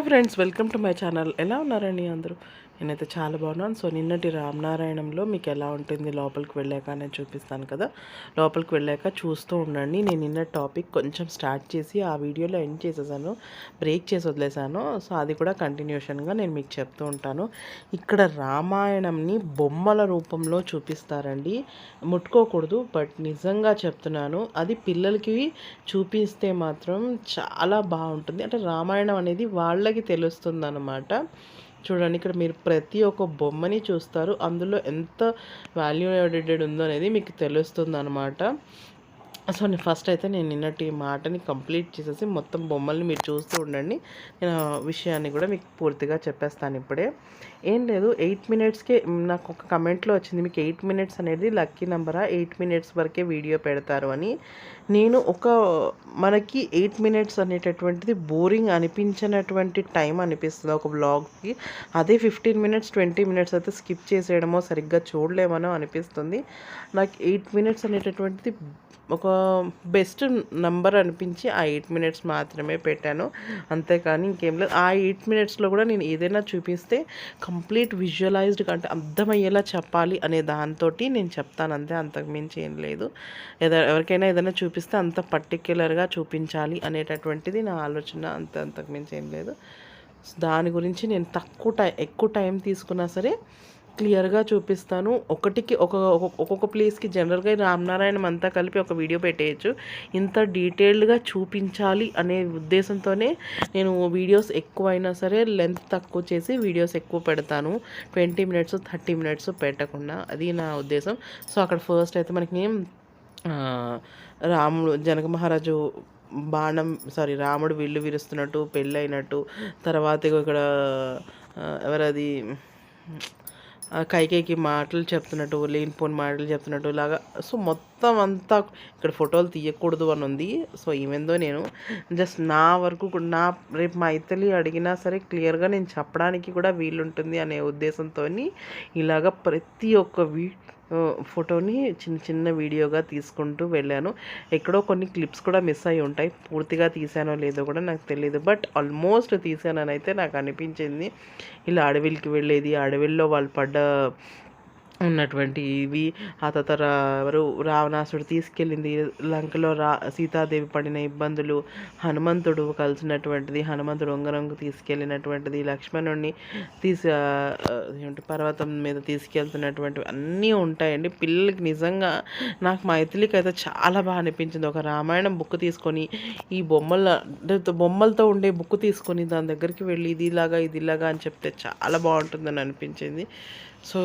Hi friends welcome to my channel. ఎలా ఉన్నారండి అందరూ? నేనైతే చాలా బాగున్నాను. సో నిన్నటి రామనారాయణంలో మీకు ఎలా ఉంటుంది లోపలికి వెళ్ళాక నేను చూపిస్తాను కదా. లోపలికి వెళ్ళాక చూస్తూ ఉండండి. నేను నిన్న టాపిక్ కొంచెం స్టార్ట్ చేసి ఆ వీడియోలో ఎండ్ చేసేసాను. బ్రేక్ చేసి వదిలేసాను. సో అది కూడా కంటిన్యూషన్గా నేను మీకు చెప్తూ ఉంటాను. ఇక్కడ రామాయణంని బొమ్మల రూపంలో చూపిస్తారండి. ముట్టుకోకూడదు బట్ నిజంగా చెప్తున్నాను. అది పిల్లలకి చూపిస్తే మాత్రం చాలా బాగుంటుంది. అంటే రామాయణం అనేది వాళ్ళకి తెలుస్తుంది అనమాట చూడండి ఇక్కడ మీరు ప్రతి ఒక్క బొమ్మని చూస్తారు. అందులో ఎంత వాల్యూ ఎడిటెడ్ ఉందో అనేది మీకు తెలుస్తుంది అనమాట సో నేను ఫస్ట్ అయితే నేను నిన్నటి మాటని కంప్లీట్ చేసేసి మొత్తం బొమ్మల్ని మీరు చూస్తూ ఉండండి. నేను విషయాన్ని కూడా మీకు పూర్తిగా చెప్పేస్తాను ఇప్పుడే. ఏం లేదు ఎయిట్ మినిట్స్కే నాకు ఒక కమెంట్లో వచ్చింది. మీకు ఎయిట్ మినిట్స్ అనేది లక్కీ నెంబరా ఎయిట్ మినిట్స్ వరకే వీడియో పెడతారు అని. నేను ఒక మనకి ఎయిట్ మినిట్స్ అనేటటువంటిది బోరింగ్ అనిపించినటువంటి టైం అనిపిస్తుంది ఒక బ్లాగ్కి అదే ఫిఫ్టీన్ మినిట్స్ ట్వంటీ మినిట్స్ అయితే స్కిప్ చేసేయడమో సరిగ్గా చూడలేమనో అనిపిస్తుంది. నాకు ఎయిట్ మినిట్స్ అనేటటువంటిది ఒక బెస్ట్ నంబర్ అనిపించి ఆ ఎయిట్ మినిట్స్ మాత్రమే పెట్టాను. అంతేకాని ఇంకేం లేదు. ఆ ఎయిట్ మినిట్స్లో కూడా నేను ఏదైనా చూపిస్తే కంప్లీట్ విజువలైజ్డ్ అంటే అర్థమయ్యేలా చెప్పాలి అనే దాంతో నేను చెప్తాను. అంతే అంతకుమించి ఏం లేదు. ఎవరికైనా ఏదైనా చూపిస్తే అంత పర్టిక్యులర్గా చూపించాలి అనేటటువంటిది నా ఆలోచన. అంత అంతకు మించి ఏం లేదు. దాని గురించి నేను తక్కువ టైం ఎక్కువ టైం తీసుకున్నా సరే క్లియర్గా చూపిస్తాను. ఒకటికి ఒక ఒక్కొక్క ప్లేస్కి జనరల్గా రామనారాయణం అంతా కలిపి ఒక వీడియో పెట్టేయచ్చు. ఇంత డీటెయిల్డ్గా చూపించాలి అనే ఉద్దేశంతోనే నేను వీడియోస్ ఎక్కువైనా సరే లెంత్ తక్కువ చేసి వీడియోస్ ఎక్కువ పెడతాను. ట్వంటీ మినిట్స్ థర్టీ మినిట్స్ పెట్టకుండా. అది నా ఉద్దేశం. సో అక్కడ ఫస్ట్ అయితే మనకి రాముడు జనక మహారాజు బాణం సారీ రాముడు విల్లు విరుస్తున్నట్టు పెళ్ళైనట్టు తర్వాత ఇక్కడ ఎవరది కైకేకి మాటలు చెప్తున్నట్టు లేనిపోని మాటలు చెప్తున్నట్టు ఇలాగా. సో మొత్తం అంతా ఇక్కడ ఫోటోలు తీయకూడదు అని ఉంది. సో ఈవెందో నేను జస్ట్ నా వరకు నా రేపు మా ఇతలి అడిగినా సరే క్లియర్గా నేను చెప్పడానికి కూడా వీలుంటుంది అనే ఉద్దేశంతో ఇలాగ ప్రతి ఒక్క వీ ఫోటోని చిన్న చిన్న వీడియోగా తీసుకుంటూ వెళ్ళాను. ఎక్కడో కొన్ని క్లిప్స్ కూడా మిస్ అయి ఉంటాయి. పూర్తిగా తీసానో లేదో కూడా నాకు తెలియదు బట్ ఆల్మోస్ట్ తీసానని అయితే నాకు అనిపించింది. ఇలా అడవిలకి వెళ్ళేది అడవిల్లో వాళ్ళు పడ్డ ఉన్నటువంటి ఇవి. ఆ తర్వాత ఎవరు రావణాసుడు తీసుకెళ్ళింది. లంకలో రా సీతాదేవి పడిన ఇబ్బందులు హనుమంతుడు కలిసినటువంటిది హనుమంతుడు ఉంగరంకు తీసుకెళ్ళినటువంటిది లక్ష్మణుడిని తీసి పర్వతం మీద తీసుకెళ్తున్నటువంటివి అన్నీ ఉంటాయండి. పిల్లలకి నిజంగా నాకు మా ఇతలికి అయితే చాలా బాగా అనిపించింది. ఒక రామాయణం బుక్ తీసుకొని ఈ బొమ్మల బొమ్మలతో ఉండే బుక్ తీసుకొని దాని దగ్గరికి వెళ్ళి ఇది ఇలాగా ఇది ఇలాగా అని చెప్తే చాలా బాగుంటుందని అనిపించింది. సో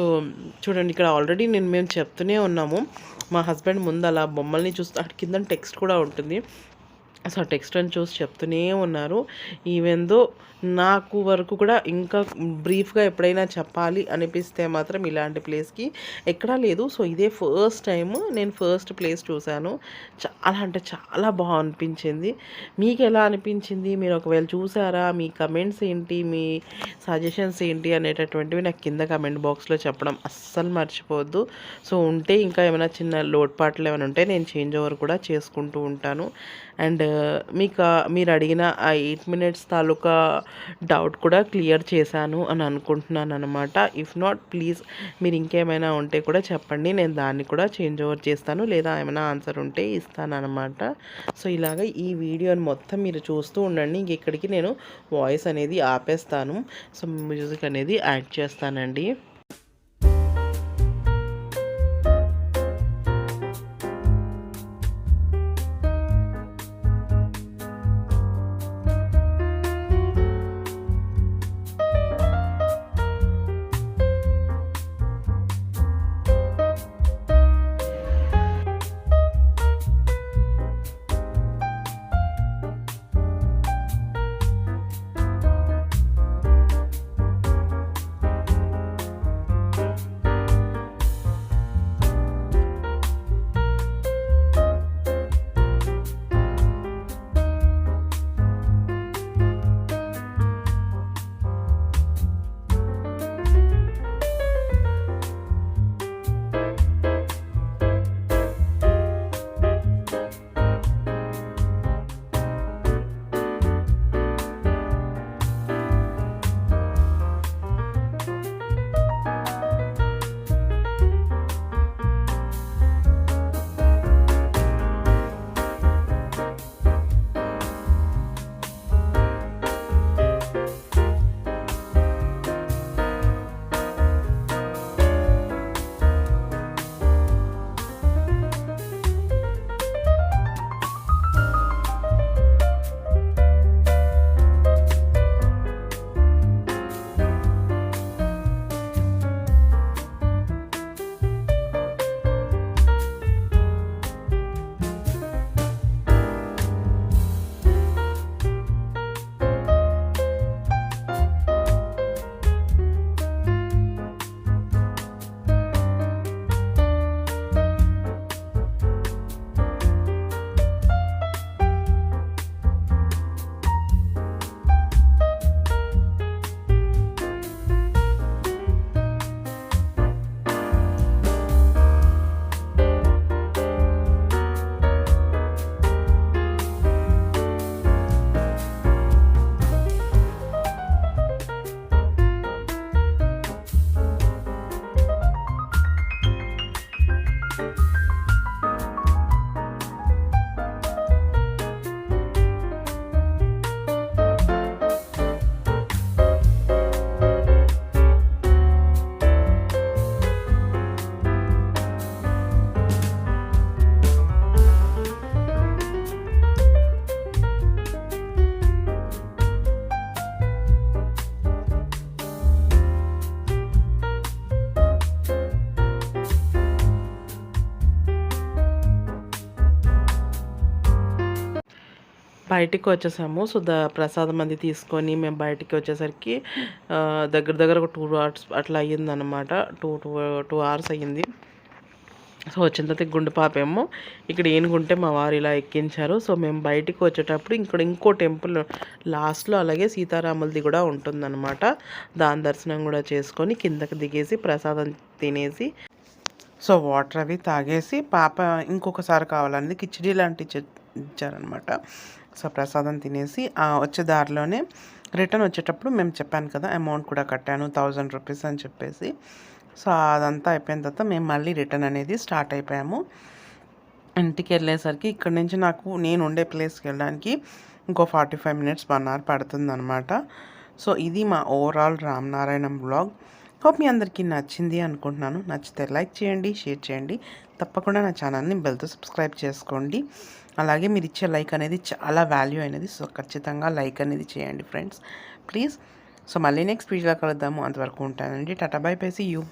చూడండి ఇక్కడ ఆల్రెడీ నేను మేము చెప్తూనే ఉన్నాము. మా హస్బెండ్ ముందు అలా బొమ్మల్ని చూస్తే అటు కింద టెక్స్ట్ కూడా ఉంటుంది. సో టెక్స్ట్ అని చూసి చెప్తూనే ఉన్నారు. ఈవెందో నాకు వరకు కూడా ఇంకా బ్రీఫ్గా ఎప్పుడైనా చెప్పాలి అనిపిస్తే మాత్రం ఇలాంటి ప్లేస్కి ఎక్కడా లేదు. సో ఇదే ఫస్ట్ టైం నేను ఫస్ట్ ప్లేస్ చూశాను. చాలా అంటే చాలా బాగా అనిపించింది. మీకు ఎలా అనిపించింది? మీరు ఒకవేళ చూసారా? మీ కమెంట్స్ ఏంటి? మీ సజెషన్స్ ఏంటి? అనేటటువంటివి నాకు కింద కమెంట్ బాక్స్లో చెప్పడం అస్సలు మర్చిపోవద్దు. సో ఉంటే ఇంకా ఏమైనా చిన్న లోటుపాట్లు ఏమైనా ఉంటే నేను చేంజ్ ఓవర్ కూడా చేసుకుంటూ ఉంటాను. అండ్ మీకు మీరు అడిగిన ఆ ఎయిట్ మినిట్స్ తాలూకా డౌట్ కూడా క్లియర్ చేశాను అని అనుకుంటున్నాను అనమాట ఇఫ్ నాట్ ప్లీజ్ మీరు ఇంకేమైనా ఉంటే కూడా చెప్పండి. నేను దాన్ని కూడా చేంజ్ ఓవర్ చేస్తాను. లేదా ఏమైనా ఆన్సర్ ఉంటే ఇస్తాను అనమాట సో ఇలాగ ఈ వీడియోని మొత్తం మీరు చూస్తూ ఉండండి. ఇంక ఇక్కడికి నేను వాయిస్ అనేది ఆపేస్తాను. సో మ్యూజిక్ అనేది యాడ్ చేస్తానండి. బయటికి వచ్చేసాము. సో ద ప్రసాదం అది తీసుకొని మేము బయటికి వచ్చేసరికి దగ్గర దగ్గర ఒక టూ అవర్స్ అట్లా అయ్యిందనమాట టూ టూ టూ అవర్స్ అయ్యింది. సో వచ్చిన తర్వాత గుండు పాపేమో ఇక్కడ ఏనుగుంటే మా వారు ఇలా ఎక్కించారు. సో మేము బయటికి వచ్చేటప్పుడు ఇక్కడ ఇంకో టెంపుల్ లాస్ట్లో అలాగే సీతారాములది కూడా ఉంటుందన్నమాట. దాని దర్శనం కూడా చేసుకొని కిందకి దిగేసి ప్రసాదం తినేసి సో వాటర్ అవి తాగేసి పాప ఇంకొకసారి కావాలనేది. కిచిడి లాంటి ఇచ్చారనమాట సో ప్రసాదం తినేసి ఆ వచ్చే దారిలోనే రిటర్న్ వచ్చేటప్పుడు మేము చెప్పాను కదా అమౌంట్ కూడా కట్టాను థౌజండ్ రూపీస్ అని చెప్పేసి. సో అదంతా అయిపోయిన తర్వాత మేము మళ్ళీ రిటర్న్ అనేది స్టార్ట్ అయిపోయాము. ఇంటికి వెళ్ళేసరికి ఇక్కడ నుంచి నాకు నేను ఉండే ప్లేస్కి వెళ్ళడానికి ఇంకో forty five minutes one hour పడుతుంది అనమాట సో ఇది మా ఓవరాల్ రామనారాయణం బ్లాగ్ హోప్ మీ అందరికీ నచ్చింది అనుకుంటున్నాను. నచ్చితే లైక్ చేయండి షేర్ చేయండి. తప్పకుండా నా ఛానల్ని బెల్తో సబ్స్క్రైబ్ చేసుకోండి. అలాగే మీరు ఇచ్చే లైక్ అనేది చాలా వాల్యూ అయినది. సో ఖచ్చితంగా లైక్ అనేది చేయండి ఫ్రెండ్స్. ప్లీజ్. సో మళ్ళీ నెక్స్ట్ వీడియోలో కలుద్దాము. అంతవరకు ఉంటానండి. Tata bye bye you.